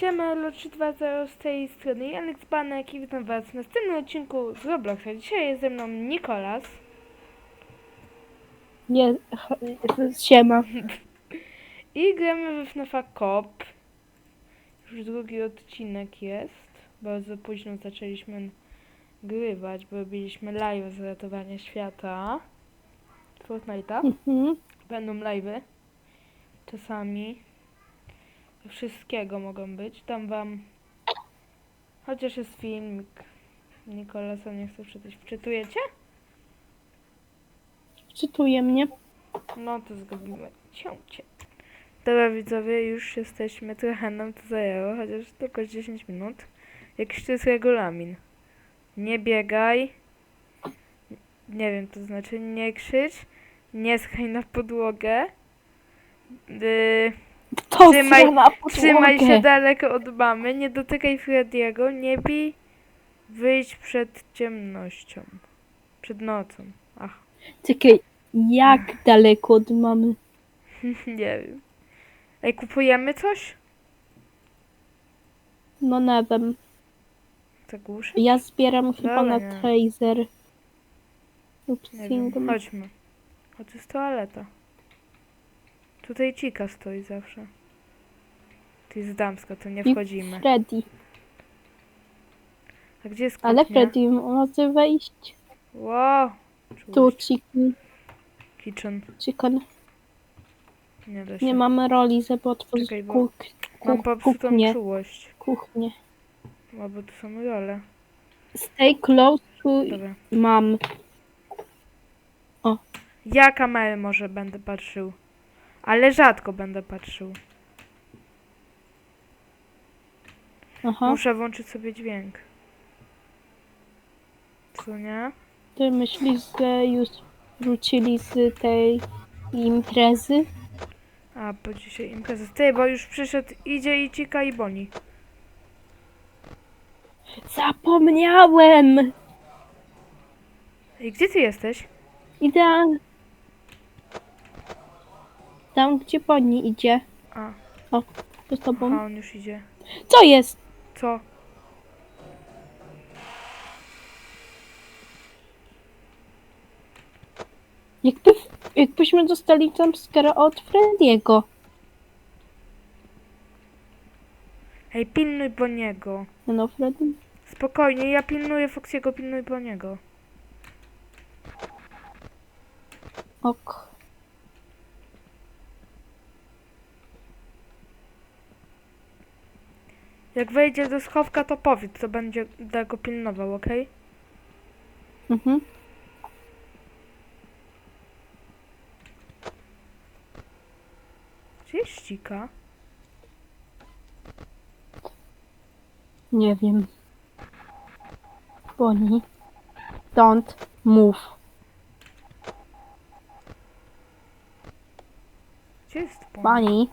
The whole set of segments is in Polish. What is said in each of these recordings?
Siema, Lo320 z tej strony Janek Zbanek i witam was w następnym odcinku z Robloxa. Dzisiaj jest ze mną Nikolas Nie, siema. i gramy we FNAFa Cop. Już drugi odcinek jest. Bardzo późno zaczęliśmy grywać, bo robiliśmy live z ratowania świata. Fortnite'a. Mhm. Będą live'y. Czasami. Wszystkiego mogą być. Dam wam. Chociaż jest filmik. Nikolasa nie chcę wczytać. Wczytujecie? Czytuje mnie. No to zrobimy ciącie. Dobra widzowie, już jesteśmy. Trochę nam to zajęło, chociaż tylko 10 minut. Jakiś to jest regulamin. Nie biegaj. Nie wiem, to znaczy nie krzycz. Nie schaj na podłogę. Yy, To Trzymaj- na. Trzymaj się daleko od mamy, nie dotykaj Frediego, nie bij, wyjdź przed ciemnością. Przed nocą. Ach, Czekaj, jak daleko od mamy? nie wiem. Ej, kupujemy coś? No nie wiem. Zagłuszy? Ja zbieram chyba Dobra, na nie. wiem. single. Chodźmy. To jest toaleta. Tutaj cika stoi zawsze. To jest damska, to nie I wchodzimy. Freddy. A gdzie jest Ale kuchnia? Freddy może wejść. Wow. Tu Czułość. chicken. Kitchen. chicken. Nie da się. Nie mamy roli, żeby otworzyć Czekaj, bo kuch Mam kuch popsutą kuchnię. czułość. Kuchnię. No bo to są role. Stay close to Dobra. mam. Ja kamerę może będę patrzył. Ale rzadko będę patrzył. Aha. Muszę włączyć sobie dźwięk. Co nie? Ty myślisz, że już wrócili z tej imprezy? A, bo dzisiaj impreza. Ty, bo już przyszedł, idzie i cika i boni. Zapomniałem! Ej, gdzie ty jesteś? Idę tam, gdzie pani idzie. A, O, to z tobą. aha, on już idzie. Co jest? Co? Jakby, jakbyśmy dostali tam skara od Freddiego. Ej, pilnuj Boniego. No, Freddy. Spokojnie, ja pilnuję Foxiego, pilnuj Boniego. Ok. Jak wejdzie do schowka, to powiedz, to będzie go pilnował, okej? Mhm. Gdzie jest ścika? Nie wiem. Bonnie. Don't move. Gdzie jest Boni? Bonnie.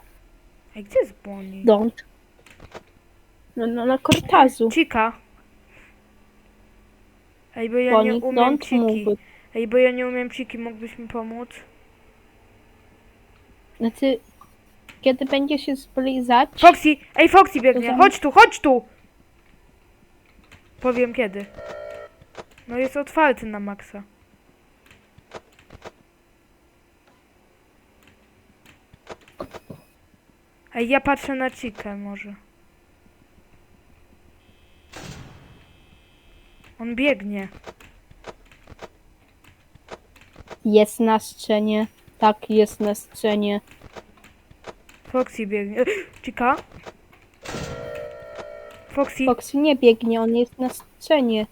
Ej, gdzie jest Boni? Don't. No, no na kortazu. Cika. Ej, bo ja nie umiem don't ciki. move. Ej, bo ja nie umiem ciki, mógłbyś mi pomóc? Znaczy, kiedy będzie się zblizać, Foxy! Ej, Foxy biegnie! Chodź tu, chodź tu! Powiem kiedy. No jest otwarty na maksa. Ej, ja patrzę na cikę może. On biegnie. jest na scenie. Tak, jest na scenie. Foxy biegnie. Cika? Foxy, Foxy nie biegnie, on jest na scenie.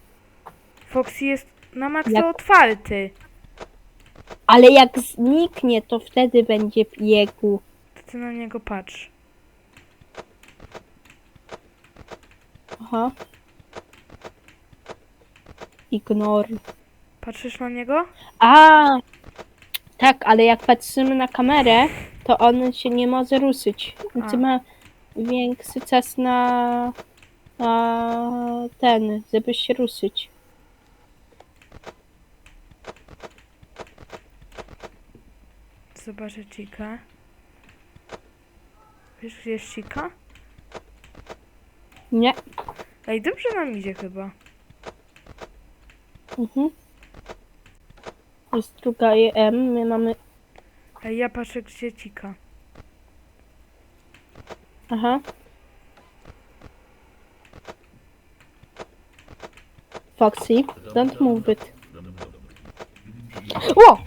Foxy jest na maksa Jak- otwarty. Ale jak zniknie, to wtedy będzie biegł. To ty na niego patrz. Aha. Ignor. Patrzysz na niego? A, tak, ale jak patrzymy na kamerę, to on się nie może ruszyć. Znaczy A. ma większy czas na, na ten, żeby się ruszyć. Zobaczę Cika. Wiesz, gdzie jest Cika? Nie. Ej, dobrze nam idzie chyba. Mhm. Jest druga EM, my mamy... Ej, ja patrzę gdzie cika. Aha. Foxy, don't move it. O!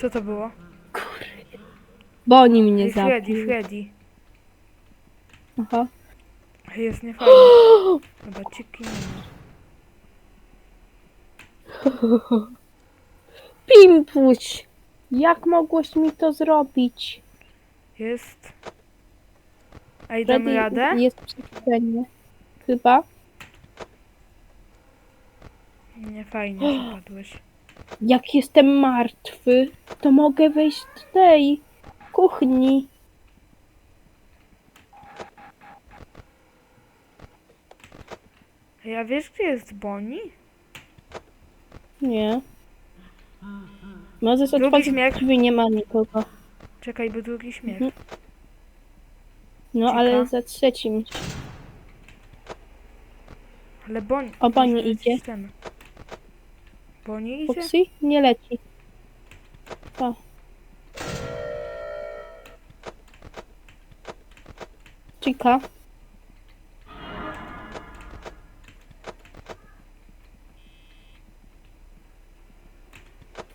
Co to było? Bo oni mnie Ej, Freddy. Freddy. Aha. Ej, Jest niefajnie. Chyba ciki nie ma. Pimpuś! Jak mogłeś mi to zrobić? Jest. Ej, damy Freddy radę? jest przeczytanie. Chyba. Nie fajnie zapadłeś. Jak jestem martwy, to mogę wejść do tej kuchni. Ej, a wiesz gdzie jest Bonnie? Nie. Możesz Drugi otworzyć śmiech. drzwi, nie ma nikogo. Czekaj, bo drugi śmiech. Mhm. No ale za trzecim. Ale Bonnie... O, Bonnie może lecieć idzie. Ten. Bonnie idzie? Foxy? Nie leci. O. Chica.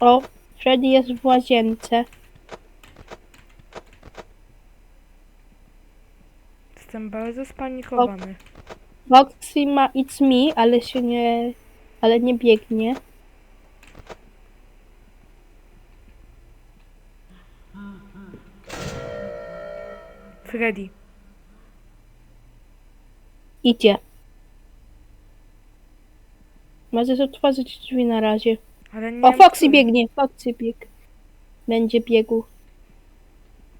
O, Freddy jest w łazience. Jestem bardzo spanikowany. Foxy ma It's Me, ale się nie... ale nie biegnie. Freddy. Idzie. Możesz otworzyć drzwi na razie. Ale nie O, wiem, Foxy który. biegnie, Foxy bieg. Będzie biegł.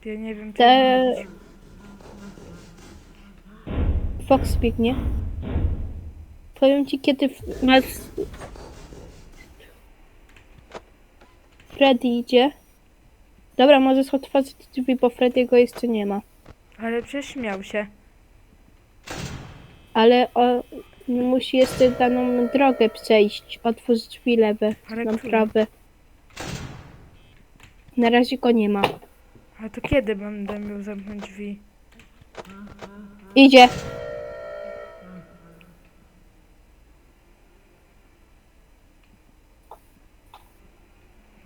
Ja nie wiem, Te- robić. Fox biegnie. Powiem ci, kiedy f- masz... Freddy idzie. Dobra, możesz otworzyć drzwi, bo Freddy'ego jeszcze nie ma. Ale przecież śmiał się. Ale o, musi jeszcze daną drogę przejść. Otwórz drzwi lewe, Ale na prawe. Na razie go nie ma. A to kiedy będę miał zamknąć drzwi? Idzie.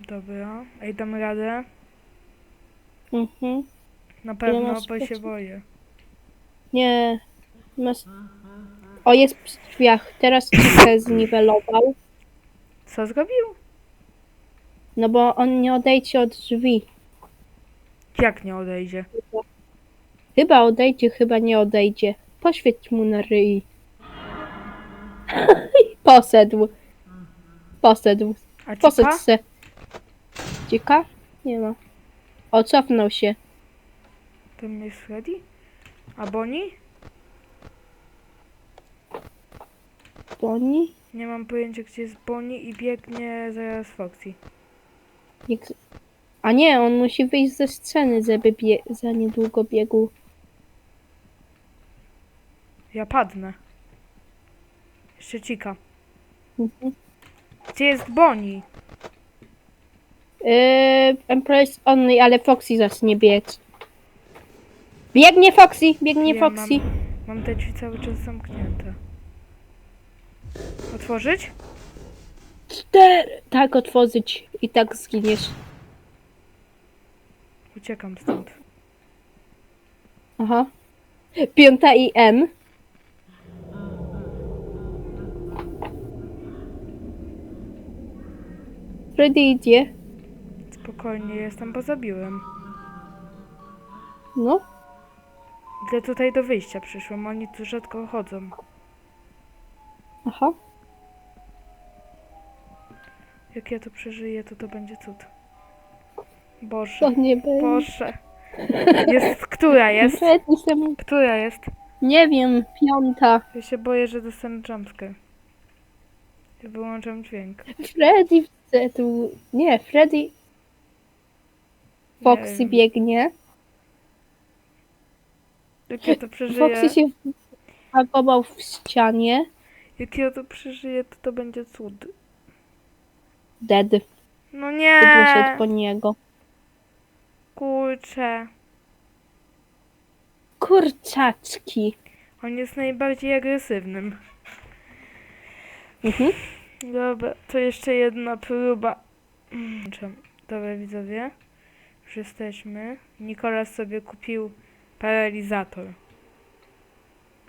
Dobra. Ej, dam radę? Mhm. Na pewno, masz bo się boję. Nie. Masz... O, jest przy drzwiach. Teraz cię zniwelował. Co zrobił? No bo on nie odejdzie od drzwi. Jak nie odejdzie? Chyba odejdzie, chyba nie odejdzie. Poświeć mu na ryj. Posedł. Posedł. A Posedł cika? se. Dzika? Nie ma. O, cofnął się. Tam jest Freddy? A Bonnie? Bonnie? Nie mam pojęcia, gdzie jest Bonnie i biegnie zaraz Foxy. Jak... A nie, on musi wyjść ze sceny, żeby bie... za niedługo biegł. Ja padnę. Jeszcze cika. Mhm. Gdzie jest Bonnie? Yy, Empress only, ale Foxy zacznie biec. Biegnie Foxy, biegnie Ja Foxy. Mam, mam te drzwi cały czas zamknięte. Otworzyć? Cztery. Tak, otworzyć i tak zginiesz. Uciekam stąd. Aha. Piąta i M. Freddy idzie. Spokojnie, jestem, bo zabiłem. No. Gdy tutaj do wyjścia przyszłam, oni tu rzadko chodzą. Aha. Jak ja to przeżyję, to to będzie cud. Boże, To nie będzie. Boże. Jest, która jest? Sam... Która jest? Nie wiem, piąta. Ja się boję, że dostanę jumpscare. Ja wyłączam dźwięk. Freddy wszedł. Nie, Freddy. Foxy wiem. biegnie. Jak ja to przeżyję, Foxy się zagował w ścianie. Jak ja to przeżyję, to to będzie cud. Dead. No Wydło się nie, po niego. kurczę. Kurczaczki. On jest najbardziej agresywnym. Mhm. Dobra, to jeszcze jedna próba. Dobra, widzowie. Już jesteśmy. Nikolas sobie kupił paralizator.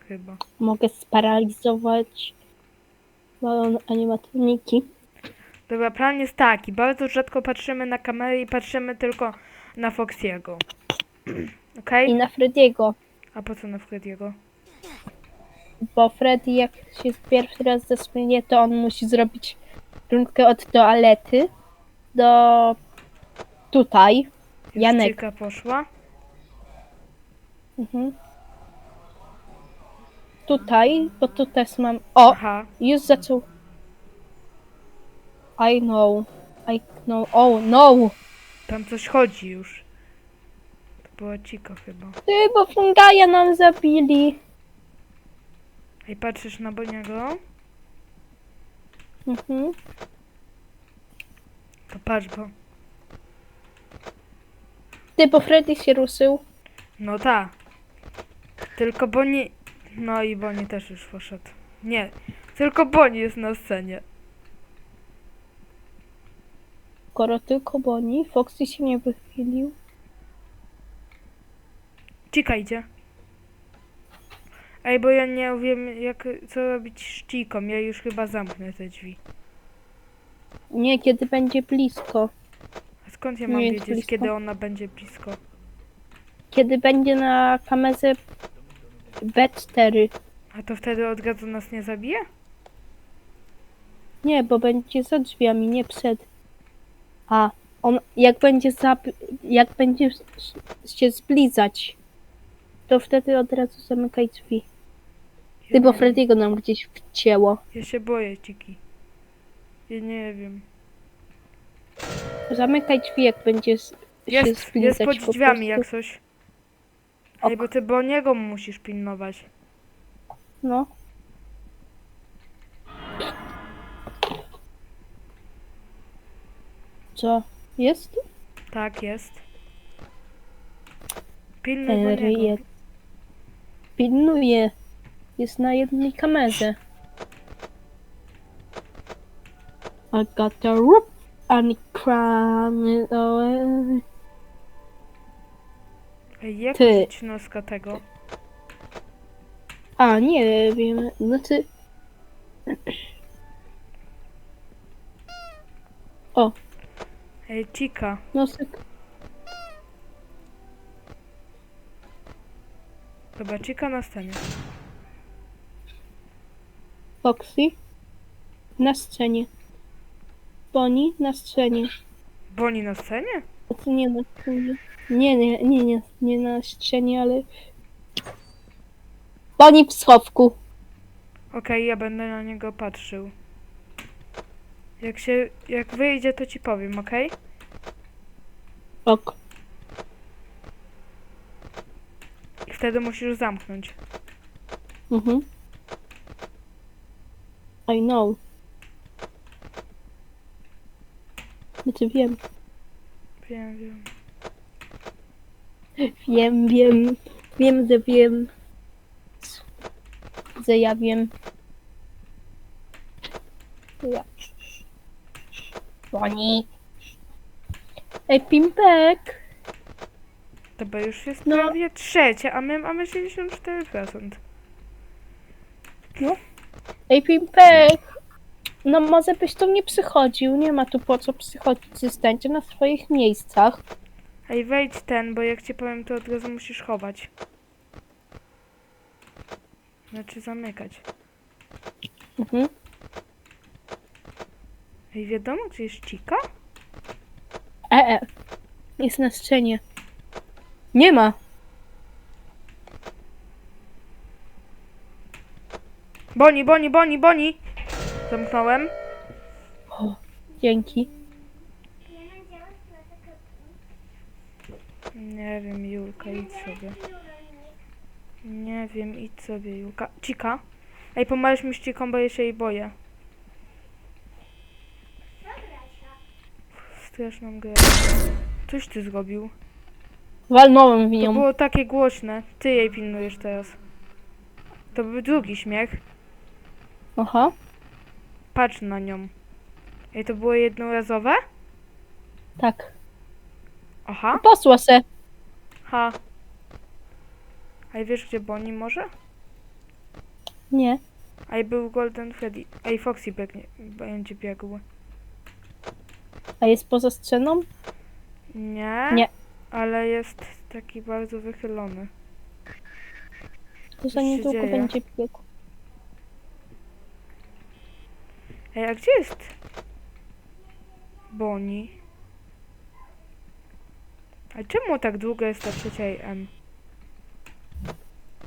Chyba. Mogę sparalizować balon animatroniki. Dobra, plan jest taki. Bardzo rzadko patrzymy na kamerę i patrzymy tylko na Foxiego. Okej? I na Frediego. A po co na Frediego? Bo Freddy jak się pierwszy raz zasłynie, to on musi zrobić rundkę od toalety do tutaj. Już Janek. Cika poszła. Mhm. Tutaj, bo tu też mam. O! Aha. Już zaczął. I know. I know. Oh no! Tam coś chodzi już. To była Cika chyba. Ty, bo fungaja nam zabili. Ej, patrzysz na Boniego? Mhm. To patrz, bo... Ty, bo Freddy się ruszył. No ta. Tylko Boni... No i Boni też już poszedł. Nie. Tylko Boni jest na scenie. Skoro tylko Bonnie, Foxy się nie wychylił. Idzie. Ej, bo ja nie wiem jak, co robić z Ciką. Ja już chyba zamknę te drzwi. Nie, kiedy będzie blisko. A skąd ja mam Nie jest wiedzieć, blisko. kiedy ona będzie blisko? Kiedy będzie na kamerze B4. A to wtedy od razu nas nie zabije? Nie, bo będzie za drzwiami, nie przed. A, on jak będzie za, jak będzie się zblizać, to wtedy od razu zamykaj drzwi. Ty, bo Frediego nam gdzieś wcięło. Ja się boję Ciki. Ja nie wiem. Zamykaj drzwi, jak będzie się Jest, jest pod po drzwiami jak coś. Ej, bo ty Boniego musisz pilnować. No. Co? Jest? Tak, jest. Pilnuj Eee, Boniego. je- Pilnuje. Jest na jednej kamerze. I got the rope and crime it away. Ej, jak Ty. użyć noska tego? A, nie wiem. Znaczy... O, Ej, Cika. nosek. Dobra, Cika na scenie. Foxy. Na scenie. Bonnie na scenie. Boni na scenie? Znaczy nie na scenie. Nie, nie, nie, nie, nie na scenie, ale... Bonnie w schowku. Okej, ja będę na niego patrzył. Jak się, jak wyjdzie, to ci powiem, okej? Ok. I wtedy musisz zamknąć. Mhm. I know. Znaczy wiem. Wiem, wiem. Wiem, wiem. Wiem, że wiem. Że ja wiem. Ja. Bonnie. Ej, Pimpek. Dobra, już jest No. prawie trzecia, a my mamy 64%. Ej, Pimpek. No może byś tu nie przychodził. Nie ma tu po co przychodzić. Zostańcie na swoich miejscach. Ej, wejdź ten, bo jak ci powiem, to od razu musisz chować. Znaczy zamykać. Mhm. Ej, wiadomo, gdzie jest Cika? E, e. Jest na scenie. Nie ma. Boni, Boni, Boni, Boni! Zamknąłem. Dzięki. Nie wiem, Julka, idź sobie. Nie wiem, idź sobie, Julka. Cika? Ej, pomalisz mi ściką, bo ja się jej boję. Straszną grę. Coś ty zrobił. Walnąłem w To nią. było takie głośne. Ty jej pilnujesz teraz. To był drugi śmiech. Aha. Patrz na nią. Ej, to było jednorazowe? Tak. Aha. Posła se. Ha. A wiesz gdzie Bonnie może? Nie. A i był Golden Freddy. Ej, Foxy biegnie, będzie biegł. A jest poza sceną? Nie? Nie. Ale jest taki bardzo wychylony. To za niedługo dzieje? będzie biegł. Ej, a gdzie jest Bonnie? A czemu tak długo jest ta trzecia M?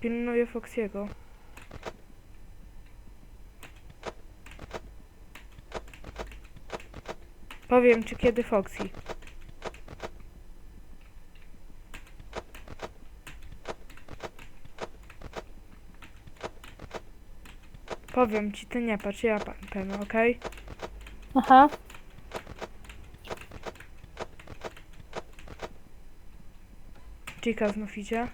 Pilnuję Foxiego. Powiem ci kiedy Foxy. Powiem ci, ty nie patrz, ja pa- powiem, okej? Aha. Chica znów idzie.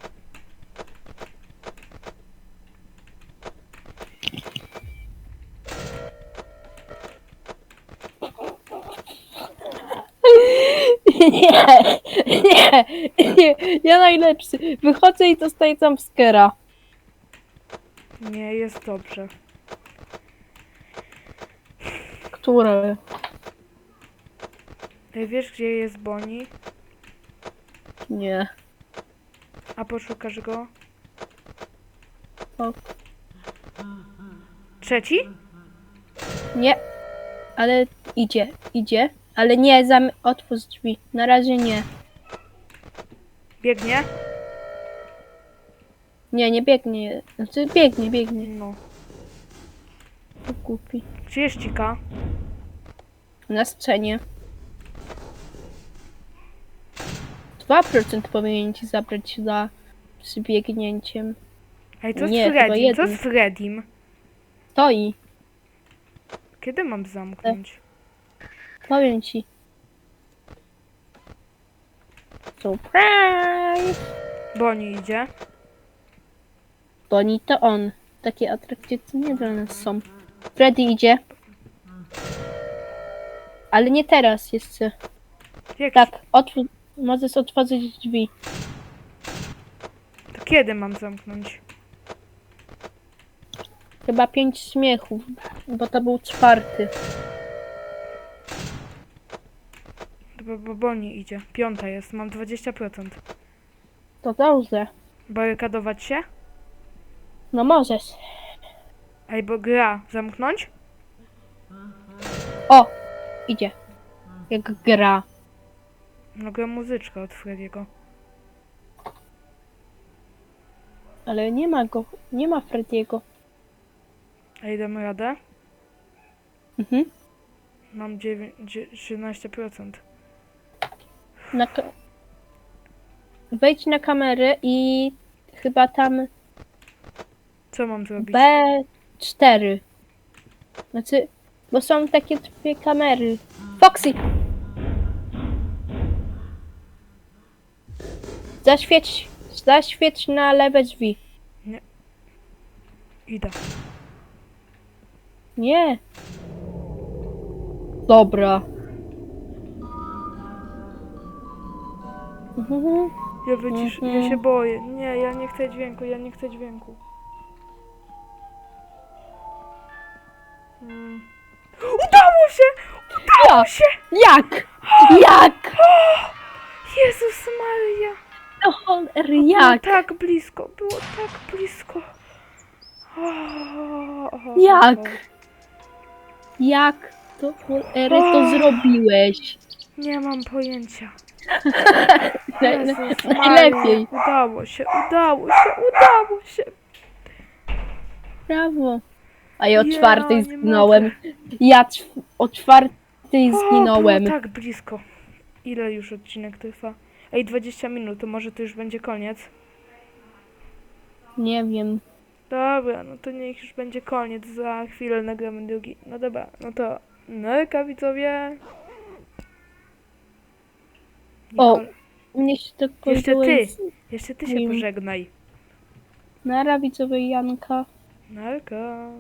Nie, nie, nie, ja najlepszy. Wychodzę i dostaję tam skera. Nie, jest dobrze. Który? Ej, wiesz gdzie jest Bonnie? Nie. A poszukasz go? O. Trzeci? Nie. Ale idzie, idzie. Ale nie, zam... otwórz drzwi. Na razie nie. Biegnie? Nie, nie biegnie. Znaczy biegnie, biegnie. No. To jest Chica? Na scenie. 2% powinien ci zabrać za z biegnięciem. Ej, co z Nie, chyba Freddym? Co jeden. z Freddym? Stoi. Kiedy mam zamknąć? Powiem ci. Surprise! Bonnie idzie. Bonnie to on. Takie atrakcje to nie dla nas są. Freddy idzie. Ale nie teraz jeszcze. Jak? Tak, otwórz. Możesz otworzyć drzwi. To kiedy mam zamknąć? Chyba pięć śmiechów, bo to był czwarty. Bo, bo Bonnie idzie. Piąta jest, mam 20%. To dobrze. Barykadować się? No możesz. Ej, bo gra. Zamknąć? O! Idzie. Jak gra. No gra muzyczka od Frediego. Ale nie ma go. Nie ma Frediego. Ej, damy radę? Mhm. Mam 9, 13%. Na ka- Wejdź na kamerę i chyba tam Co mam zrobić? B4. Znaczy, bo są takie dwie kamery. Foxy! Zaświeć, zaświeć na lewe drzwi. Idę. Nie. Dobra. Mhm. Ja wycisz... Ja Mhm. się boję. Nie, ja nie chcę dźwięku, ja nie chcę dźwięku. Mm. Udało się! Udało Jak? się! Jak? Jak? Jezus Maria! Cholery, Było jak? tak blisko, było tak blisko. Jak? Jak to cholery to zrobiłeś? Nie mam pojęcia. Jezus Maria, najlepiej. Udało się, udało się, udało się. Brawo. A ja o Ja czwartej nie zginąłem. Ja czw- o czwartej O, zginąłem. tak blisko. Ile już odcinek trwa? Ej, 20 minut, to może to już będzie koniec. Nie wiem. Dobra, no to niech już będzie koniec, za chwilę nagramy drugi. No dobra, no to narka widzowie. O, Nikol- Mnie się tak Jeszcze kojarzyło ty. z- Jeszcze ty się pożegnaj. Nara widzowie Janka. Narka.